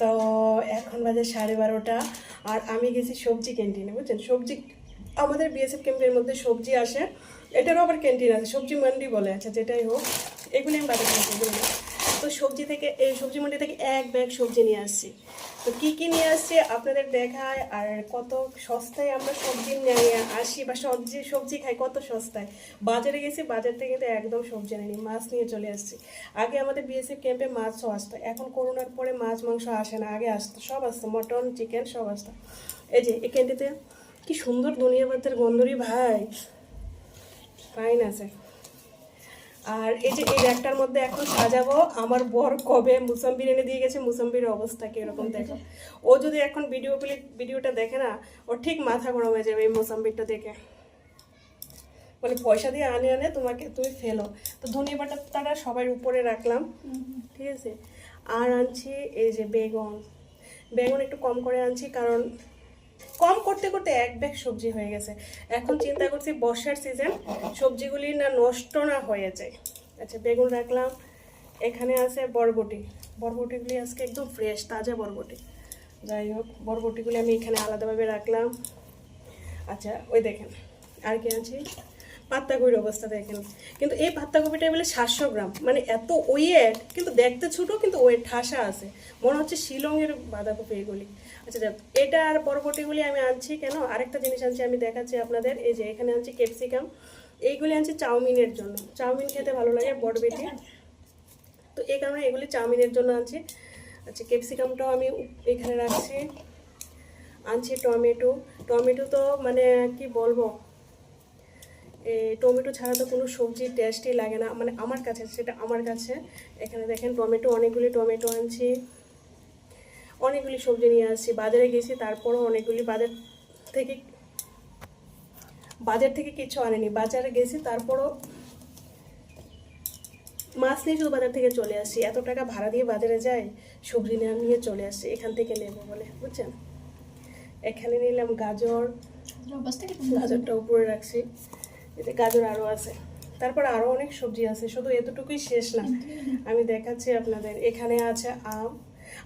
তো এখন বাজে সাড়ে বারোটা। আর আমি গেছি সবজি ক্যান্টিনে বুঝছেন? সবজি, আমাদের বিএসএফ ক্যাম্পের মধ্যে সবজি আসে। এটারও আবার ক্যান্টিন আছে, সবজি মান্ডি বলে আছে যেটাই হোক। এগুলি আমি বাজার তো সবজি থেকে, এই সবজি মান্ডি থেকে এক ব্যাগ সবজি নিয়ে আসছি। তো কী কী নিয়ে আসছি আপনাদের দেখায়? আর কত সস্তায় আমরা সবজি নিয়ে আসি বা সবজি সবজি খাই, কত সস্তায়? বাজারে গেছি, বাজার থেকে তো একদম সবজি আনিনি, মাছ নিয়ে চলে আসছি। আগে আমাদের বিএসএফ ক্যাম্পে মাছও আসতো, এখন করোনার পরে মাছ, মাংস আসে না, আগে আসতো, সব আসতো, মটন, চিকেন সব আসতো। এই যে, এই ক্যান্টিতে কি সুন্দর ধনিয়া পাতার গন্ধরি ভাই। ফাইন আছে। আর এই যে এই র্যাকটার মধ্যে এখন সাজাবো, আমার বর কবে মুসাম্বির এনে দিয়ে গেছে, মুসাম্বির অবস্থা কীরকম দেখো। ও যদি এখন ভিডিও ভিডিওটা দেখে না, ও ঠিক মাথা গরম হয়ে যাবে এই মুসাম্বিরটা দেখে। মানে পয়সা দিয়ে আনে আনে, তোমাকে তুমি ফেলো। তো ধনিয়া পাতাটা সবাই উপরে রাখলাম, ঠিক আছে? আর আনছি এই যে বেগুন। বেগুন একটু কম করে আনছি, কারণ কম করতে করতে এক ব্যাগ সবজি হয়ে গেছে। এখন চিন্তা করছি বর্ষার সিজন সবজিগুলি না নষ্ট না হয়ে যায়। আচ্ছা বেগুন রাখলাম। এখানে আছে বরবটি। বরবটিগুলি আজকে একদম ফ্রেশ তাজা বরবটি। যাই হোক, বরবটিগুলি আমি এখানে আলাদাভাবে রাখলাম। আচ্ছা ওই দেখেন, আর কি আছে? পাত্তাকপির অবস্থা দেখেন। কিন্তু এই পাত্তাকপিটা বলে সাতশো গ্রাম। মানে এত ওয়েট কিন্তু দেখতে ছোটো, কিন্তু ওয়েট ঠাসা আছে। মনে হচ্ছে শিলংয়ের বাঁধাকপি এগুলি আচ্ছা যাক, এটা আর বরবটিগুলি আমি আনছি কেন? আরেকটা জিনিস আনছি, আমি দেখাচ্ছি আপনাদের। এই যে এখানে আনছি ক্যাপসিকাম এইগুলি আনছি চাউমিনের জন্য। চাউমিন খেতে ভালো লাগে বড়বেটি তো এই কারণে এগুলি চাউমিনের জন্য আনছি। আচ্ছা ক্যাপসিকামটাও আমি এখানে রাখছি। আনছি টমেটো। টমেটো তো মানে কি বলব? টমেটো ছাড়া তো কোনো সবজির টেস্টই লাগে না। মানে আমার কাছে সেটা আমার কাছে। এখানে দেখেন টমেটো অনেকগুলি টমেটো আনছি। অনেকগুলি সবজি নিয়ে আসছি। বাজারে গেছি তারপরও অনেকগুলি বাজার থেকে বাজার থেকে কিছু আনেনি। বাজারে গেছি তারপরও মাছ নিয়ে শুধু বাজার থেকে চলে আসছি। এত টাকা ভাড়া দিয়ে বাজারে যাই সবজি নিয়ে নিয়ে চলে আসছি। এখান থেকে নেব বলে বুঝছেন? এখানে নিলাম গাজর। গাজরটা উপরে রাখছি। এতে গাজর আরও আছে। তারপর আরও অনেক সবজি আছে শুধু এতটুকুই শেষ না। আমি দেখাচ্ছি আপনাদের এখানে আছে আম।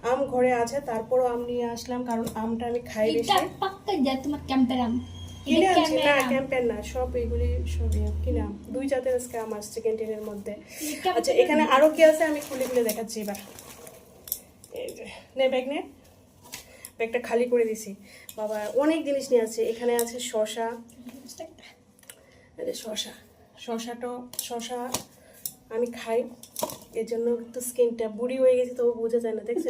আম ঘরে আছে তারপরও আম নিয়ে আসলাম কারণ আমটা আমি খাই বেশি। তোমার ক্যাম্পের আম। কিনে এটা আনছি না ক্যাম্পের না সব কিনে আম। দুই জাতের আজকে আম আসছে ক্যান্টিনের মধ্যে। আচ্ছা এখানে আরও কি আছে? আমি খুলে খুলে দেখাচ্ছি এবার। এই যে নে ব্যাগ নে। ব্যাগটা খালি করে দিছি। বাবা অনেক জিনিস নিয়ে আছে। এখানে আছে শশা যে শশা শশাটা শশা আমি খাই। এর জন্য একটু স্কিনটা বুড়ি হয়ে গেছে, তবু বোঝা যায় না, দেখছেন?